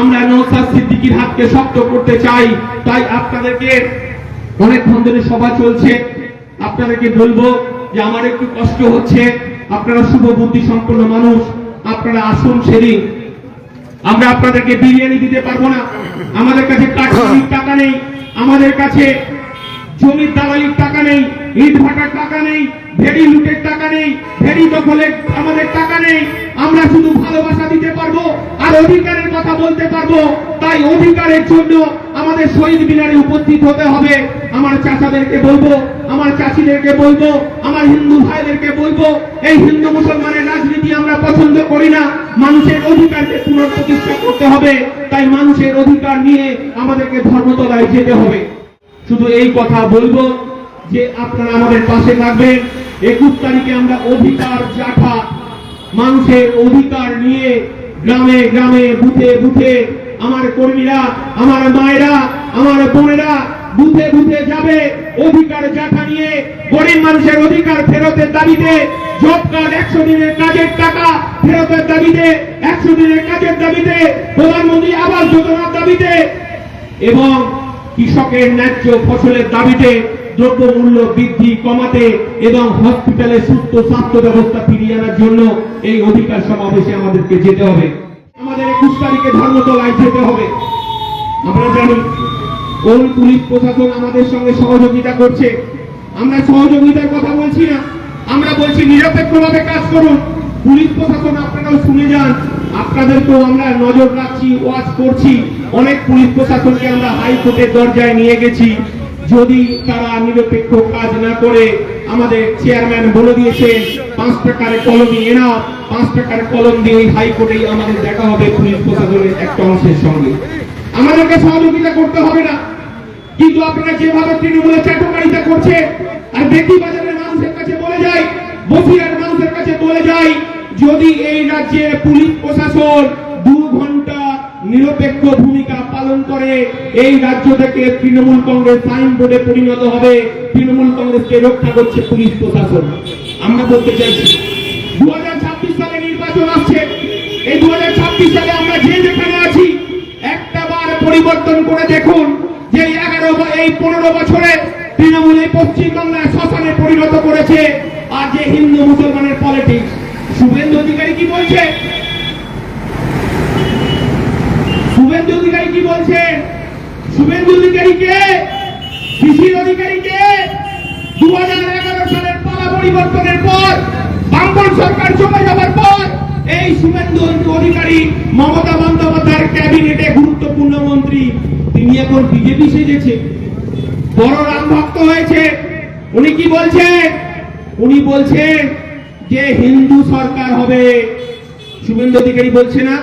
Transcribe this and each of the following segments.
আমরা নৌসাদ সিদ্দিকির হাতকে শক্ত করতে চাই, তাই আপনাদেরকে অনেকক্ষণ ধরে সভা চলছে। আপনাদেরকে বলব যে আমার একটু কষ্ট হচ্ছে। আপনারা শুভ বুদ্ধি সম্পন্ন মানুষ, আপনারা আসুন সেদিন। আমরা আপনাদেরকে বিরিয়ানি দিতে পারব না। আমাদের কাছে কাঠমির টাকা নেই। আমাদের কাছে জমির দালালির টাকা নেই ইট ভাটার টাকা নেই, ভেড়ি লুটের টাকা নেই, ভেড়ি দখলের আমাদের টাকা নেই। আমরা শুধু ভালোবাসা দিতে পারব আর অধিকারের কথা বলতে পারব। তাই অধিকারের জন্য আমাদের শহীদ মিনারে উপস্থিত হতে হবে। আমার চাচাদেরকে বলব, আমার চাচিদেরকে বলব, আমার হিন্দু ভাইদেরকে বলব, এই হিন্দু মুসলমানের রাজনীতি আমরা পছন্দ করি না। মানুষের অধিকারকে পুনঃপ্রতিষ্ঠা করতে হবে। তাই মানুষের অধিকার নিয়ে আমাদেরকে ধর্মতলায় যেতে হবে। শুধু এই কথা বলব যে আপনারা আমাদের পাশে থাকবেন। একুশ তারিখে আমরা অধিকার জাঠা মানুষের অধিকার নিয়ে গ্রামে গ্রামে বুথে বুথে আমার কর্মীরা, আমার মায়েরা, আমার বোনেরা বুথে বুথে যাবে অধিকার জাঠা নিয়ে গরিব মানুষের অধিকার ফেরতের দাবিতে। জব কার্ড একশো দিনের কাজের টাকা ফেরতের দাবিতে, একশো দিনের কাজের দাবিতে, প্রধানমন্ত্রী আবাস যোজনার দাবিতে। এবং কৃষকের ন্যায্য ফসলের দাবিতে দ্রব্যমূল্য বৃদ্ধি কমাতে এবং হসপিটালে সুস্থ স্বাস্থ্য ব্যবস্থা ফিরিয়ে আনার জন্য এই অধিকার সমাবেশে আমাদেরকে যেতে হবে। আমাদের একুশ তারিখে ধর্মতলায় যেতে হবে। আমরা জানি কোন পুলিশ প্রশাসন আমাদের সঙ্গে সহযোগিতা করছে। আমরা সহযোগিতার কথা বলছি না। আমরা বলছি, নিরপেক্ষভাবে কাজ করুন। পুলিশ প্রশাসন আপনারাও শুনে যান। আপনাদেরকেও আমরা নজর রাখছি ওয়াচ করছি। অনেক পুলিশ প্রশাসনকে আমরা হাইকোর্টের দরজায় নিয়ে গেছি। যদি তারা নিরপেক্ষ কাজ না করে, আমাদের চেয়ারম্যান বলে দিয়েছে পাঁচ টাকার কলম নিয়ে নাও পাঁচ টাকার কলম দিয়ে হাইকোর্টেই আমাদের দেখা হবে পুলিশ প্রশাসনের একটা অংশের সঙ্গে। আমাদেরকে সহযোগিতা করতে হবে না। কিন্তু আপনারা যেভাবে তৃণমূলের চাটকারিতা করছে আর ব্যক্তি বাজারের মানুষের কাছে বলে যাই বসিরার মানুষের কাছে বলে যাই যদি এই রাজ্যে পুলিশ প্রশাসন দু ঘণ্টা নিরপেক্ষ ভূমিকা পালন করে, এই রাজ্য থেকে তৃণমূল কংগ্রেস সাইনবোর্ডে পরিণত হবে। তৃণমূল কংগ্রেসকে রক্ষা করছে পুলিশ প্রশাসন। আমরা বলতে চাইছি দু সালে নির্বাচন আসছে। এই দু সালে আমরা যে যেখানে আছি, একটা বার পরিবর্তন করে দেখুন যে এগারো এই পনেরো বছরে তৃণমূল এই পশ্চিমবাংলায় শ্মশানে পরিণত করেছে। আর যে হিন্দু মুসলমানের পলিটিক্স শুভেন্দু অধিকারী কি বলছে শুভেন্দু অধিকারী কি বলছেন শুভেন্দু অধিকারী কে শিশির অধিকারী দু সালের পালা পরিবর্তনের পর বামপন সরকার চলে যাবার পর, এই শুভেন্দু অধিকারী মমতা বন্দ্যোপাধ্যায়ের ক্যাবিনেটে গুরুত্বপূর্ণ মন্ত্রী। তিনি এখন বিজেপি সেজেছে। বড় রাম ভক্ত হয়েছে। উনি কি বলছেন উনি বলছেন যে হিন্দু সরকার হবে। শুভেন্দু অধিকারী বলছে না।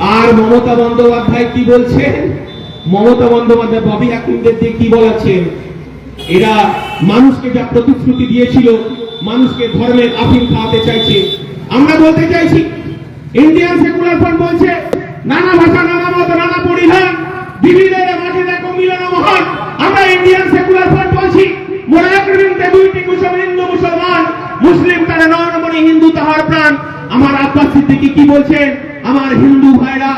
আর মমতা বন্দ্যোপাধ্যায় কি বলছেন? মমতা বন্দ্যোপাধ্যায় ববি আকিমদের কি বলাচ্ছেন? এরা মানুষকে যা প্রতিশ্রুতি দিয়েছিল, মানুষকে ধর্মের আফিম খাওয়াতে চাইছে। আমরা বলতে চাইছি ইন্ডিয়ান সেকুলার ফ্রন্ট বলছে, নানা ভাষা, নানা মত, নানা পরিধান, বিবিধের মাঝে দেখো মিলন মহান। আমরা ইন্ডিয়ান সেকুলার ফ্রন্ট বলছি মোরা একবিন্দে দুইটি মুসলমান হিন্দু মুসলমান, মুসলিম তারা নয়নমণি হিন্দু তাহার প্রাণ। আমার আব্বাস সিদ্দিকী কি বলছেন? আমার হিন্দু ভাইরা,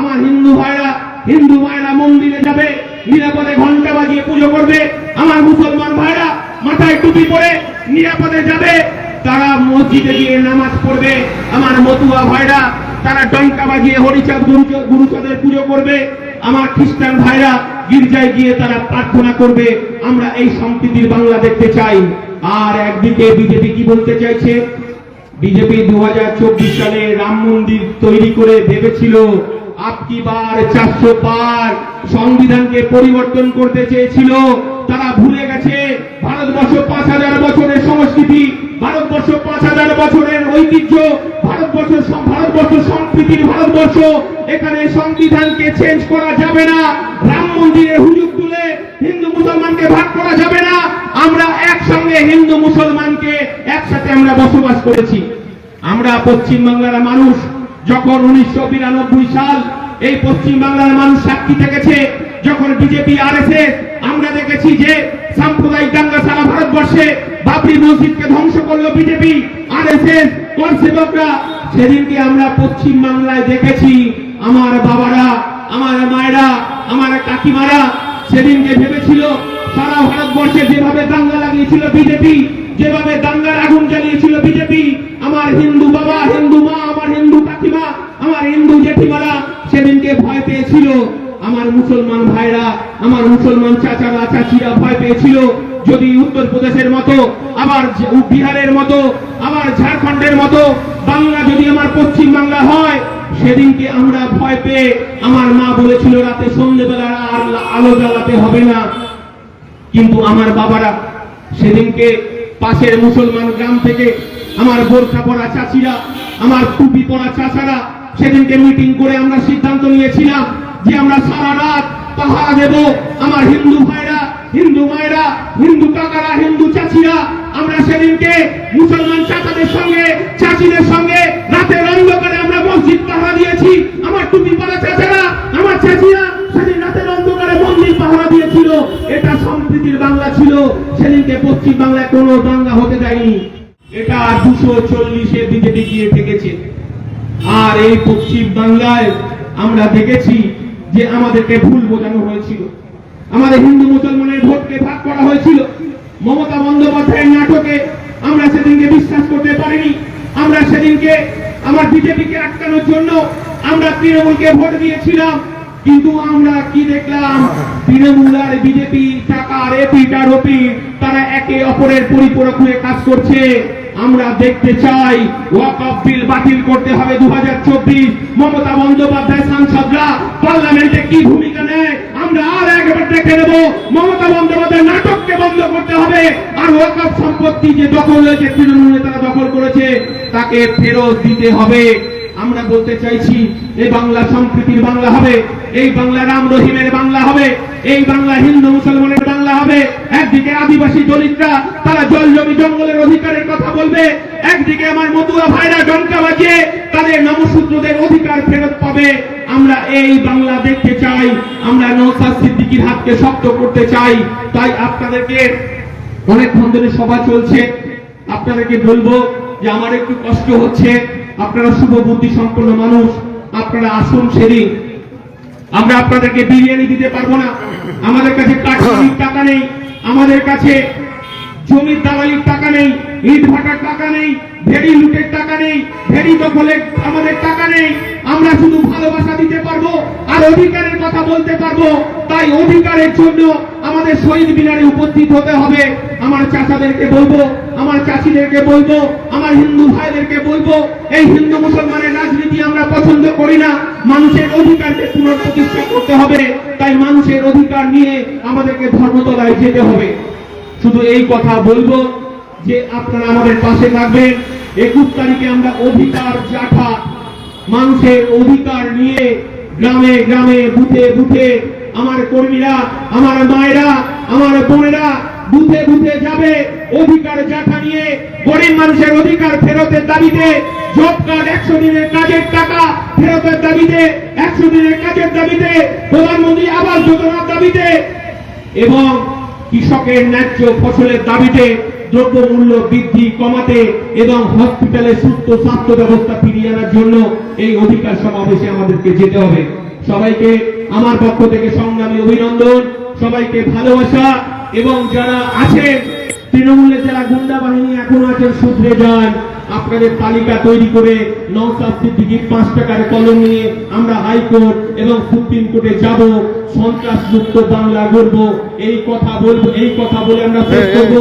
আমার হিন্দু ভাইরা, হিন্দু মায়েরা মন্দিরে যাবে, নিরাপদে ঘণ্টা বাজিয়ে পুজো করবে। আমার মুসলমান ভাইরা মাথায় টুপি পরে নিরাপদে যাবে। তারা মসজিদে গিয়ে নামাজ পড়বে। আমার মতুয়া ভাইরা, তারা ডঙ্কা বাজিয়ে হরিচাঁদ গুরুচাঁদ গুরুচাঁদের পুজো করবে। আমার খ্রিস্টান ভাইরা গির্জায় গিয়ে তারা প্রার্থনা করবে, আমরা এই সম্প্রীতির বাংলা দেখতে চাই। আর একদিকে বিজেপি কি বলতে চাইছে? বিজেপি দু হাজার চব্বিশ সালে রাম মন্দির তৈরি করে ভেবেছিল আপকি বার চারশো পার সংবিধানকে পরিবর্তন করতে চেয়েছিল। তারা ভুলে গেছে, ভারতবর্ষ পাঁচ হাজার বছরের সংস্কৃতি, ভারতবর্ষ পাঁচ হাজার বছরের ঐতিহ্য, ভারতবর্ষ ভারতবর্ষ সম্প্রীতির ভারতবর্ষ। এখানে সংবিধানকে চেঞ্জ করা যাবে না। রাম মন্দিরে হুজুগ তুলে হিন্দু মুসলমানকে ভাগ করা যাবে না। আমরা একসঙ্গে হিন্দু মুসলমানকে একসাথে আমরা বসবাস করেছি। আমরা পশ্চিম বাংলার মানুষ, যখন উনিশশো বিরানব্বই সাল এই পশ্চিম বাংলার মানুষ সাক্ষী থেকেছে, যখন বিজেপি আর আমরা দেখেছি যে সাম্প্রদায়িক দাঙ্গা সারা ভারতবর্ষে বাবরি মসজিদকে ধ্বংস করল বিজেপি আর এস এস সেবকরা সেদিনকে আমরা পশ্চিম বাংলায় দেখেছি আমার বাবারা, আমার মায়েরা, আমার কাকিমারা সেদিনকে ভেবেছিল বিজেপি, যেভাবে দাঙ্গার আগুন জ্বালিয়েছিল বিজেপি, আমার হিন্দু বাবা, হিন্দু মা, আমার হিন্দু কাকিমা, আমার হিন্দু জেঠিমারা সেদিনকে ভয় পেয়েছিল। আমার মুসলমান ভাইরা, আমার মুসলমান চাচারা চাচিরা ভয় পেয়েছিল। যদি উত্তরপ্রদেশের মতো, আবার বিহারের মতো, আবার ঝাড়খণ্ডের মতো, বাংলা যদি আমার পশ্চিম বাংলা হয়, সেদিনকে আমরা ভয় পেয়ে আমার মা বলেছিল, রাতে সন্ধ্যেবেলা আর আলো জ্বালাতে হবে না। কিন্তু আমার বাবারা সেদিনকে পাশের মুসলমান গ্রাম থেকে আমার বোরখা পরা চাচিরা, আমার টুপি পরা চাচারা সেদিনকে মিটিং করে আমরা সিদ্ধান্ত নিয়েছিলাম যে আমরা সারা রাত পাহারা দেব। আমার হিন্দু ভাইরা, হিন্দু মায়েরা, হিন্দু কাকারা, হিন্দু চাচিরা, আমরা সেদিনকে মুসলমান চাচাদের সঙ্গে, চাচিদের সঙ্গে রাতের অন্ধকারে আমরা সম্প্রীতির বাংলা ছিল, সেদিনকে পশ্চিম বাংলায় কোনো দাঙ্গা হতে দেয়নি। এটা দুশো চল্লিশে বিজেপি গিয়ে ঠেকেছে। আর এই পশ্চিম বাংলায় আমরা দেখেছি যে আমাদেরকে ভুল বোঝানো হয়েছিল। আমাদের হিন্দু মুসলমানের ভোটকে ভাগ করা হয়েছিল। মমতা বন্দ্যোপাধ্যায়ের নাটকে আমরা সেদিনকে বিশ্বাস করতে পারিনি। আমরা সেদিনকে আমার বিজেপিকে আটকানোর জন্য আমরা তৃণমূলকে ভোট দিয়েছিলাম। কিন্তু আমরা কি দেখলাম? তৃণমূল আর বিজেপি টাকার এপিটার ওপি তারা একে অপরের পরিপূরক হয়ে কাজ করছে। আমরা দেখতে চাই ওয়াকফ বিল বাতিল করতে হবে দু মমতা বন্দ্যোপাধ্যায় সাংসদরা, পার্লামেন্টে কি ভূমিকা নেয়? আমরা আর একবার দেখে নেব। মমতা বন্দ্যোপাধ্যায় নাটককে বন্ধ করতে হবে। আর ওয়াকফ সম্পত্তি যে দখল হয়েছে তৃণমূল নেতারা দখল করেছে, তাকে ফেরত দিতে হবে। আমরা বলতে চাইছি, এই বাংলা সম্প্রীতির বাংলা হবে, এই বাংলা রাম রহিমের বাংলা হবে, এই বাংলা হিন্দু মুসলমানের বাংলা হবে। একদিকে আদিবাসী দলিতরা, তারা জল জমি জঙ্গলের অধিকারের কথা বলবে। একদিকে আমার মতুয়া ভাইরা ডঙ্কা বাজিয়ে তাদের নবসূত্রদের অধিকার ফেরত পাবে। আমরা এই বাংলা দেখতে চাই, আমরা নৌসাদ সিদ্দিকির হাতকে শক্ত করতে চাই। তাই আপনাদেরকে অনেকক্ষণ ধরে সভা চলছে। আপনাদেরকে বলব যে আমার একটু কষ্ট হচ্ছে। আপনারা শুভ বুদ্ধি সম্পন্ন মানুষ, আপনারা আসুন সেদিন। আমরা আপনাদেরকে বিরিয়ানি দিতে পারব না। আমাদের কাছে কাঠমির টাকা নেই, আমাদের কাছে জমির দালালির টাকা নেই, ইট ভাটার টাকা নেই, ভেড়ি লুটের টাকা নেই, ভেড়ি দখলের আমাদের টাকা নেই। আমরা শুধু ভালোবাসা দিতে পারব আর অধিকারের কথা বলতে পারব। তাই অধিকারের জন্য আমাদের শহীদ মিনারে উপস্থিত হতে হবে। আমার চাচাদেরকে বলব আমার চাচিদেরকে বলব, আমার হিন্দু ভাইদেরকে বলব, এই হিন্দু মুসলমানের রাজনীতি আমরা পছন্দ করি না। মানুষের অধিকারকে পুনঃপ্রতিষ্ঠা করতে হবে, তাই মানুষের অধিকার নিয়ে আমাদেরকে ধর্মতলায় যেতে হবে। শুধু এই কথা বলব যে আপনারা আমাদের পাশে থাকবেন। একুশ তারিখে আমরা অধিকার জাঠা, মানুষের অধিকার নিয়ে গ্রামে গ্রামে বুথে বুথে আমার কর্মীরা, আমার মায়েরা, আমার বোনেরা বুথে বুথে যাবে। অধিকার জাঠা নিয়ে গরিব মানুষের অধিকার ফেরতের দাবিতে জব কার্ড একশো দিনের কাজের টাকা ফেরতের দাবিতে, একশো দিনের কাজের দাবিতে, প্রধানমন্ত্রী আবাস যোজনার দাবিতে এবং কৃষকের ন্যায্য ফসলের দাবিতে দ্রব্যমূল্য বৃদ্ধি কমাতে এবং হসপিটালে সুস্থ স্বাস্থ্য ব্যবস্থা ফিরিয়ে আনার জন্য এই অধিকার সমাবেশে আমাদেরকে যেতে হবে। সবাইকে আমার পক্ষ থেকে সংগ্রামী অভিনন্দন, সবাইকে ভালোবাসা এবং যারা আছেন তৃণমূলে যারা গুন্ডা বাহিনী এখনও আছেন শুধরে যান। আপনাদের তালিকা তৈরি করে নৌসাদ সিদ্দিকির পাঁচ টাকার কলম নিয়ে আমরা হাইকোর্ট এবং সুপ্রিম কোর্টে যাব সন্ত্রাস মুক্ত বাংলা গড়ব। এই কথা বলব এই কথা বলে আমরা শেষ করব।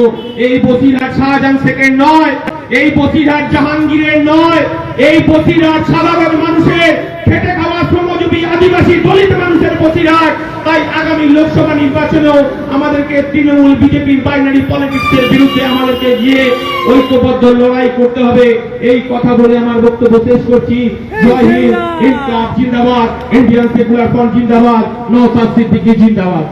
এই বসিরহাট শাহজাহান শেখের নয় এই বসিরহাট জাহাঙ্গীরের নয় এই বসিরহাট সাধারণ মানুষের খেটে খাওয়া শ্রমজীবী আদিবাসী দলিত বসিরহাট তাই আগামী লোকসভা নির্বাচনেও আমাদেরকে তৃণমূল বিজেপির বাইনারি পলিটিক্সের বিরুদ্ধে আমাদেরকে গিয়ে ঐক্যবদ্ধ লড়াই করতে হবে। এই কথা বলে আমার বক্তব্য শেষ করছি। জয় হিন্দ জিন্দাবাদ, ইন্ডিয়ান সেকুলার ফ্রন্ট জিন্দাবাদ নৌসাদ সিদ্দিকি জিন্দাবাদ।